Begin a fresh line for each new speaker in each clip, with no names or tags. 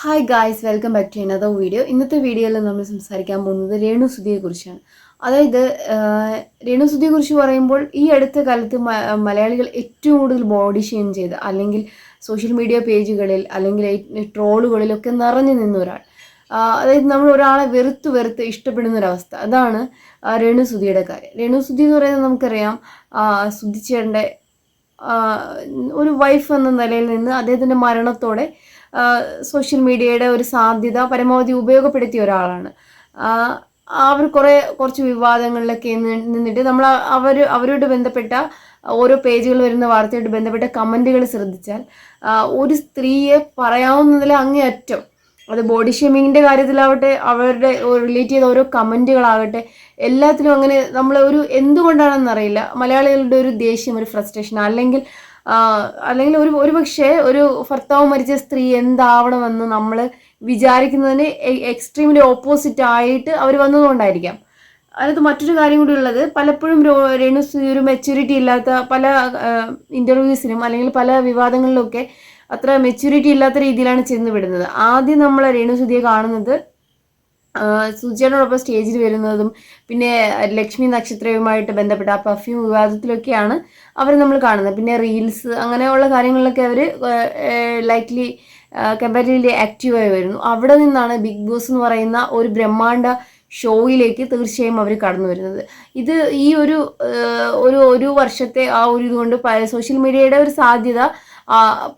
Hi guys welcome back to another video ഇന്നത്തെ വീഡിയോയിൽ നമ്മൾ സംസാരിക്കാൻ പോകുന്നത് രേണു സുധിയെക്കുറിച്ചാണ് അതായത് രേണു സുധിയെക്കുറിച്ച് പറയുമ്പോൾ ഈ അടുത്ത കാലത്ത് മലയാളികൾ ഏറ്റവും കൂടുതൽ ബോഡി ഷെയിം ചെയ്ത് അല്ലെങ്കിൽ സോഷ്യൽ മീഡിയ പേജുകളിൽ അല്ലെങ്കിൽ ട്രോളുകളിലൊക്കെ നിറഞ്ഞു നിന്ന ഒരാൾ. അതായത് നമ്മൾ ഒരാളെ വെറുത്ത് വെറുത്ത് ഇഷ്ടപ്പെടുന്ന ഒരവസ്ഥ. അതാണ് രേണു സുധിയുടെ കാര്യം. രേണു സുധി എന്ന് പറയുന്നത് നമുക്കറിയാം ആഹ്, സുധിച്ചേട്ടന്റെ ഒരു വൈഫ് എന്ന നിലയിൽ നിന്ന് അദ്ദേഹത്തിന്റെ മരണത്തോടെ സോഷ്യൽ മീഡിയയുടെ ഒരു സാധ്യത പരമാവധി ഉപയോഗപ്പെടുത്തിയ ഒരാളാണ്. അവർ കുറേ കുറച്ച് വിവാദങ്ങളിലൊക്കെ നിന്നിട്ട് നമ്മൾ അവർ അവരോട് ബന്ധപ്പെട്ട ഓരോ പേജുകൾ വരുന്ന വാർത്തയോട് ബന്ധപ്പെട്ട കമന്റുകൾ ശ്രദ്ധിച്ചാൽ ഒരു സ്ത്രീയെ പറയാവുന്നതിൽ അങ്ങേയറ്റം അത് ബോഡി ഷേമിങ്ങിന്റെ കാര്യത്തിലാവട്ടെ അവരുടെ റിലേറ്റ് ചെയ്ത ഓരോ കമന്റുകളാകട്ടെ എല്ലാത്തിലും അങ്ങനെ നമ്മൾ ഒരു എന്തുകൊണ്ടാണെന്നറിയില്ല. മലയാളികളുടെ ഒരു ദേഷ്യം ഒരു ഫ്രസ്ട്രേഷൻ അല്ലെങ്കിൽ അല്ലെങ്കിൽ ഒരു ഒരു പക്ഷേ ഒരു ഭർത്താവ് മരിച്ച സ്ത്രീ എന്താവണമെന്ന് നമ്മൾ വിചാരിക്കുന്നതിന് എക്സ്ട്രീമിലി ഓപ്പോസിറ്റ് ആയിട്ട് അവർ വന്നതുകൊണ്ടായിരിക്കാം. അതിനകത്ത് മറ്റൊരു കാര്യം കൂടി ഉള്ളത് പലപ്പോഴും രേണു ഒരു മെച്യൂരിറ്റി ഇല്ലാത്ത പല ഇന്റർവ്യൂസിനും അല്ലെങ്കിൽ പല വിവാദങ്ങളിലൊക്കെ അത്ര മെച്യൂരിറ്റി ഇല്ലാത്ത രീതിയിലാണ് ചെന്ന് വിടുന്നത് ആദ്യം നമ്മൾ രേണു സുധിയെ കാണുന്നത് സുജിയോടൊപ്പം സ്റ്റേജിൽ വരുന്നതും പിന്നെ ലക്ഷ്മി നക്ഷത്രവുമായിട്ട് ബന്ധപ്പെട്ട ആ പെർഫ്യൂം വിവാദത്തിലൊക്കെയാണ് അവർ നമ്മൾ കാണുന്നത്. പിന്നെ റീൽസ് അങ്ങനെയുള്ള കാര്യങ്ങളിലൊക്കെ അവർ ലൈക്ലി കമ്പാരിറ്റീവ്ലി ആക്റ്റീവായി വരുന്നു. അവിടെ നിന്നാണ് ബിഗ് ബോസ് എന്ന് പറയുന്ന ഒരു ബ്രഹ്മാണ്ട ഷോയിലേക്ക് തീർച്ചയായും അവർ കടന്നു വരുന്നത്. ഇത് ഈ ഒരു ഒരു ഒരു വർഷത്തെ ആ ഒരു ഇതുകൊണ്ട് സോഷ്യൽ മീഡിയയുടെ ഒരു സാധ്യത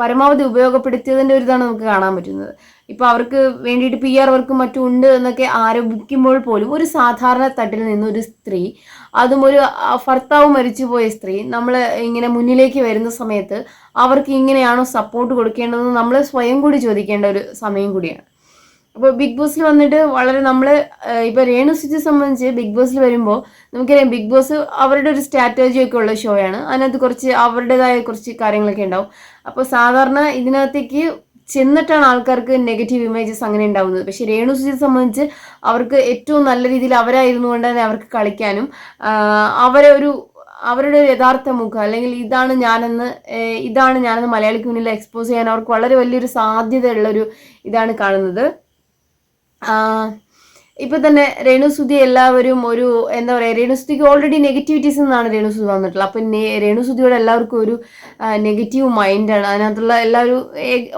പരമാവധി ഉപയോഗപ്പെടുത്തിയതിന്റെ ഒരു ഇതാണ് നമുക്ക് കാണാൻ പറ്റുന്നത്. ഇപ്പോൾ അവർക്ക് വേണ്ടിയിട്ട് പി ആർ വർക്കും മറ്റും ഉണ്ട് എന്നൊക്കെ ആരോപിക്കുമ്പോൾ പോലും ഒരു സാധാരണ തട്ടിൽ നിന്ന് ഒരു സ്ത്രീ അതും ഒരു ഭർത്താവ് മരിച്ചുപോയ സ്ത്രീ നമ്മൾ ഇങ്ങനെ മുന്നിലേക്ക് വരുന്ന സമയത്ത് അവർക്ക് ഇങ്ങനെയാണോ സപ്പോർട്ട് കൊടുക്കേണ്ടതെന്ന് നമ്മൾ സ്വയം കൂടി ചോദിക്കേണ്ട ഒരു സമയം കൂടിയാണ്. അപ്പോൾ ബിഗ് ബോസിൽ വന്നിട്ട് വളരെ നമ്മൾ ഇപ്പോൾ രേണു സുജിയെ സംബന്ധിച്ച് ബിഗ് ബോസിൽ വരുമ്പോൾ നമുക്കറിയാം ബിഗ് ബോസ് അവരുടെ ഒരു സ്ട്രാറ്റജി ഒക്കെ ഉള്ള ഷോ ആണ്. അതിനകത്ത് കുറച്ച് അവരുടേതായ കുറച്ച് കാര്യങ്ങളൊക്കെ ഉണ്ടാവും. അപ്പോൾ സാധാരണ ഇതിനകത്തേക്ക് ചെന്നിട്ടാണ് ആൾക്കാർക്ക് നെഗറ്റീവ് ഇമേജസ് അങ്ങനെ ഉണ്ടാവുന്നത്. പക്ഷേ രേണു സുജിയെ സംബന്ധിച്ച് അവർക്ക് ഏറ്റവും നല്ല രീതിയിൽ അവരായിരുന്നു കൊണ്ട് തന്നെ അവർക്ക് കളിക്കാനും അവരെ ഒരു അവരുടെ ഒരു യഥാർത്ഥ മുഖം അല്ലെങ്കിൽ ഇതാണ് ഞാനെന്ന് ഇതാണ് ഞാനെന്ന് മലയാളിക്ക് മുന്നിൽ എക്സ്പോസ് ചെയ്യാൻ അവർക്ക് വളരെ വലിയൊരു സാധ്യതയുള്ളൊരു ഇതാണ് കാണുന്നത്. ഇപ്പൊ തന്നെ രേണുസുതി എല്ലാവരും ഒരു എന്താ പറയാ രേണുസുതിക്ക് ഓൾറെഡി നെഗറ്റിവിറ്റീസ് എന്നാണ് രേണുസുതി വന്നിട്ടുള്ളത്. അപ്പൊ രേണുസുതിയോട് എല്ലാവർക്കും ഒരു നെഗറ്റീവ് മൈൻഡാണ് അതിനകത്തുള്ള എല്ലാവരും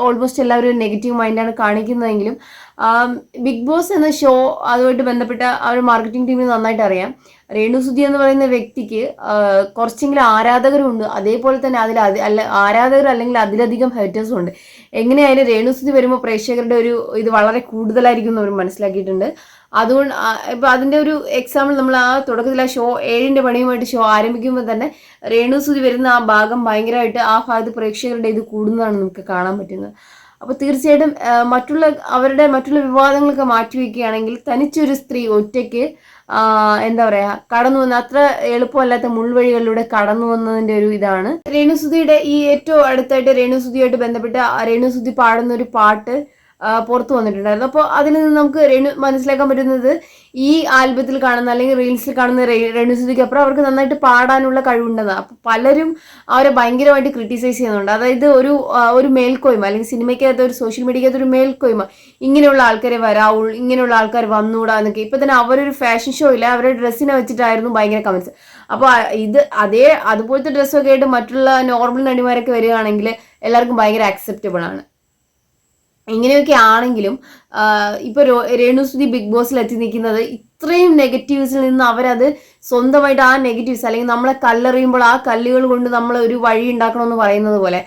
ഓൾമോസ്റ്റ് എല്ലാവരും നെഗറ്റീവ് മൈൻഡാണ് കാണിക്കുന്നതെങ്കിലും ബിഗ് ബോസ് എന്ന ഷോ അതുമായിട്ട് ബന്ധപ്പെട്ട ആ ഒരു മാർക്കറ്റിംഗ് ടീമിന് നന്നായിട്ട് അറിയാം. രേണു സുധി എന്ന് പറയുന്ന വ്യക്തിക്ക് കുറച്ചെങ്കിലും ആരാധകരുണ്ട്. അതേപോലെ തന്നെ അതിൽ അതി അല്ല ആരാധകർ അല്ലെങ്കിൽ അതിലധികം ഹേറ്റേഴ്സും ഉണ്ട്. എങ്ങനെയായാലും രേണു സുധി വരുമ്പോൾ പ്രേക്ഷകരുടെ ഒരു ഇത് വളരെ കൂടുതലായിരിക്കും എന്ന് അവർ മനസ്സിലാക്കിയിട്ടുണ്ട്. അതുകൊണ്ട് ഇപ്പം അതിന്റെ ഒരു എക്സാമ്പിൾ നമ്മൾ ആ തുടക്കത്തിൽ ആ ഷോ ഏഴിന്റെ പണിയുമായിട്ട് ഷോ ആരംഭിക്കുമ്പോൾ തന്നെ രേണു സുധി വരുന്ന ആ ഭാഗം ഭയങ്കരമായിട്ട് ആ ഭാഗത്ത് പ്രേക്ഷകരുടെ ഇത് കൂടുന്നതാണ് നമുക്ക് കാണാൻ പറ്റുന്നത്. അപ്പോൾ തീർച്ചയായിട്ടും മറ്റുള്ള അവരുടെ മറ്റുള്ള വിവാദങ്ങളൊക്കെ മാറ്റിവെക്കുകയാണെങ്കിൽ തനിച്ചൊരു സ്ത്രീ ഒറ്റയ്ക്ക് എന്താ പറയുക കടന്നു വന്ന അത്ര എളുപ്പമല്ലാത്ത മുൾവഴികളിലൂടെ കടന്നു വന്നതിന്റെ ഒരു ഇതാണ്. രേണുസുതിയുടെ ഈ ഏറ്റവും അടുത്തായിട്ട് രേണുസുതിയായിട്ട് ബന്ധപ്പെട്ട രേണുസുതി പാടുന്ന ഒരു പാട്ട് പുറത്തു വന്നിട്ടുണ്ടായിരുന്നു. അപ്പോൾ അതിൽ നിന്ന് നമുക്ക് രേണു മനസ്സിലാക്കാൻ പറ്റുന്നത് ഈ ആൽബത്തിൽ കാണുന്ന അല്ലെങ്കിൽ റീൽസിൽ കാണുന്ന രേണു രേണുസുതിക്ക് അപ്പുറം അവർക്ക് നന്നായിട്ട് പാടാനുള്ള കഴിവുണ്ടെന്നാണ് അപ്പോൾ പലരും അവരെ ഭയങ്കരമായിട്ട് ക്രിട്ടിസൈസ് ചെയ്യുന്നുണ്ട്. അതായത് ഒരു ഒരു മേൽക്കോയ്മ അല്ലെങ്കിൽ സിനിമയ്ക്കകത്ത് ഒരു സോഷ്യൽ മീഡിയക്കകത്ത് ഒരു മേൽക്കോയ്മ. ഇങ്ങനെയുള്ള ആൾക്കാരെ വരാവുള്ളൂ ഇങ്ങനെയുള്ള ആൾക്കാർ വന്നുകൂടാ എന്നൊക്കെ. ഇപ്പം തന്നെ അവരൊരു ഫാഷൻ ഷോ ഇല്ല അവരുടെ ഡ്രസ്സിനെ വെച്ചിട്ടായിരുന്നു ഭയങ്കര കമൻസ് അപ്പോൾ ഇത് അതേ അതുപോലത്തെ ഡ്രസ്സൊക്കെ ആയിട്ട് മറ്റുള്ള നോർമൽ നടിമാരൊക്കെ വരികയാണെങ്കിൽ എല്ലാവർക്കും ഭയങ്കര അക്സെപ്റ്റബിൾ ആണ്. ഇങ്ങനെയൊക്കെ ആണെങ്കിലും ഇപ്പൊ രേണുസുതി ബിഗ് ബോസിൽ എത്തി നിൽക്കുന്നത് ഇത്രയും നെഗറ്റീവ്സിൽ നിന്ന് അവരത് സ്വന്തമായിട്ട് ആ നെഗറ്റീവ്സ് അല്ലെങ്കിൽ നമ്മളെ കല്ലെറിയുമ്പോൾ ആ കല്ലുകൾ കൊണ്ട് നമ്മൾ ഒരു വഴി ഉണ്ടാക്കണമെന്ന് പറയുന്നത് പോലെ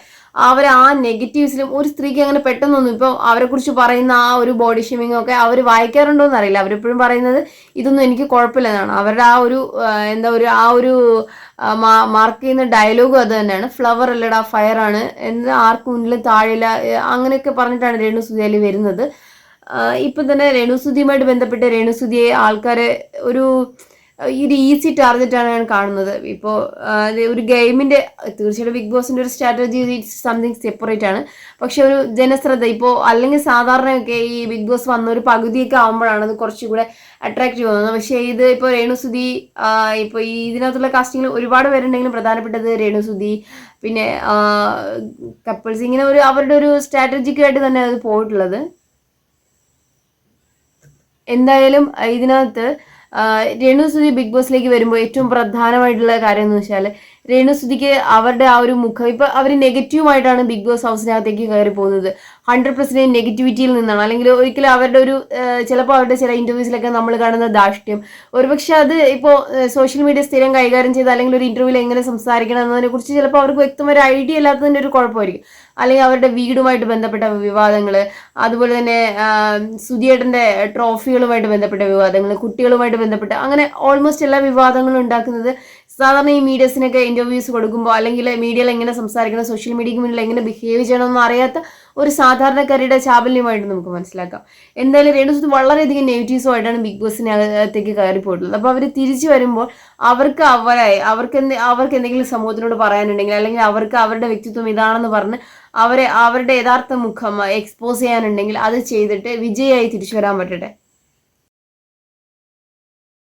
അവർ ആ നെഗറ്റീവ്സിലും ഒരു സ്ത്രീക്ക് അങ്ങനെ പെട്ടെന്നൊന്നും ഇപ്പം അവരെ കുറിച്ച് പറയുന്ന ആ ഒരു ബോഡി ഷേമിംഗ് ഒക്കെ അവർ വായിക്കാറുണ്ടോ എന്ന് അറിയില്ല അവരെപ്പോഴും പറയുന്നത് ഇതൊന്നും എനിക്ക് കുഴപ്പമില്ലെന്നാണ്. അവരുടെ ആ ഒരു എന്താ ഒരു ആ ഒരു മാർക്ക് ചെയ്യുന്ന ഡയലോഗും അത് തന്നെയാണ്. ഫ്ലവർ അല്ലടാ ഫയർ ആണ് എന്ന് ആർക്കും മുന്നിലും താഴില്ല അങ്ങനെയൊക്കെ പറഞ്ഞിട്ടാണ് രേണു അതിൽ വരുന്നത്. ഇപ്പം തന്നെ രേണുസുതിയുമായിട്ട് ബന്ധപ്പെട്ട് രേണുസുതിയെ ആൾക്കാരെ ഒരു ഇത് ഈസി ടാർഗറ്റാണ് ഞാൻ കാണുന്നത്. ഇപ്പോൾ ഒരു ഗെയിമിന്റെ തീർച്ചയായിട്ടും ബിഗ് ബോസിന്റെ ഒരു സ്ട്രാറ്റജി സംതിങ് സെപ്പറേറ്റ് ആണ്. പക്ഷെ ഒരു ജനശ്രദ്ധ ഇപ്പോൾ അല്ലെങ്കിൽ സാധാരണയൊക്കെ ഈ ബിഗ് ബോസ് വന്ന ഒരു പകുതിയൊക്കെ ആകുമ്പോഴാണ് അത് കുറച്ചുകൂടെ അട്രാക്റ്റീവ് തോന്നുന്നത് പക്ഷേ ഇത് ഇപ്പോൾ രേണുസുതി ഇപ്പോൾ ഈ ഇതിനകത്തുള്ള കാസ്റ്റിങ്ങിൽ ഒരുപാട് പേരുണ്ടെങ്കിലും പ്രധാനപ്പെട്ടത് രേണുസുതി പിന്നെ കപ്പിൾസ് ഇങ്ങനെ ഒരു അവരുടെ ഒരു സ്ട്രാറ്റജിക്കായിട്ട് തന്നെ അത് പോയിട്ടുള്ളത്. എന്തായാലും ഇതിനകത്ത് ആഹ് രേണുസുതി ബിഗ് ബോസിലേക്ക് വരുമ്പോൾ ഏറ്റവും പ്രധാനമായിട്ടുള്ള കാര്യം എന്ന് വെച്ചാൽ രേണുസുതിക്ക് അവരുടെ ആ ഒരു മുഖം. ഇപ്പൊ അവർ നെഗറ്റീവായിട്ടാണ് ബിഗ് ബോസ് ഹൗസിനകത്തേക്ക് കയറി പോകുന്നത്. ഹൺഡ്രഡ് പെർസെന്റേജ് നെഗറ്റിവിറ്റിയിൽ നിന്നാണ്. അല്ലെങ്കിൽ ഒരിക്കലും അവരുടെ ഒരു ചിലപ്പോൾ അവരുടെ ചില ഇന്റർവ്യൂസിലൊക്കെ നമ്മൾ കാണുന്ന ധാർഷ്ട്യം. ഒരുപക്ഷെ അത് ഇപ്പോൾ സോഷ്യൽ മീഡിയ സ്ഥിരം കൈകാര്യം ചെയ്ത് അല്ലെങ്കിൽ ഒരു ഇന്റർവ്യൂവിൽ എങ്ങനെ സംസാരിക്കണം എന്നതിനെ കുറിച്ച് ചിലപ്പോൾ അവർക്ക് വ്യക്തമായ ഐഡിയ ഇല്ലാത്തതിന്റെ ഒരു കുഴപ്പമായിരിക്കും. അല്ലെങ്കിൽ അവരുടെ വീടുമായിട്ട് ബന്ധപ്പെട്ട വിവാദങ്ങൾ അതുപോലെ തന്നെ സുധിയേട്ടന്റെ ട്രോഫികളുമായിട്ട് ബന്ധപ്പെട്ട വിവാദങ്ങൾ കുട്ടികളുമായിട്ട് ബന്ധപ്പെട്ട അങ്ങനെ ഓൾമോസ്റ്റ് എല്ലാ വിവാദങ്ങളും ഉണ്ടാക്കുന്നത് സാധാരണ ഈ മീഡിയസിനൊക്കെ ഇന്റർവ്യൂസ് കൊടുക്കുമ്പോൾ അല്ലെങ്കിൽ മീഡിയയിൽ എങ്ങനെ സംസാരിക്കണം സോഷ്യൽ മീഡിയയ്ക്ക് മുന്നിൽ എങ്ങനെ ബിഹേവ് ചെയ്യണമെന്ന് അറിയാത്ത ഒരു സാധാരണക്കാരിയുടെ ചാബല്യമായിട്ട് നമുക്ക് മനസ്സിലാക്കാം. എന്തായാലും രേണുസുത്ത് വളരെയധികം നെഗറ്റീവ്സുമായിട്ടാണ് ബിഗ് ബോസിനകത്തേക്ക് കയറി പോയിട്ടുള്ളത് അപ്പോൾ അവർ തിരിച്ചു വരുമ്പോൾ അവർക്ക് അവരായി അവർക്ക് എന്ത് അവർക്ക് എന്തെങ്കിലും സമൂഹത്തിനോട് പറയാനുണ്ടെങ്കിൽ അല്ലെങ്കിൽ അവർക്ക് അവരുടെ വ്യക്തിത്വം ഇതാണെന്ന് പറഞ്ഞ് അവരെ അവരുടെ യഥാർത്ഥ മുഖം എക്സ്പോസ് ചെയ്യാനുണ്ടെങ്കിൽ അത് ചെയ്തിട്ട് വിജയമായി തിരിച്ചു വരാൻ പറ്റട്ടെ?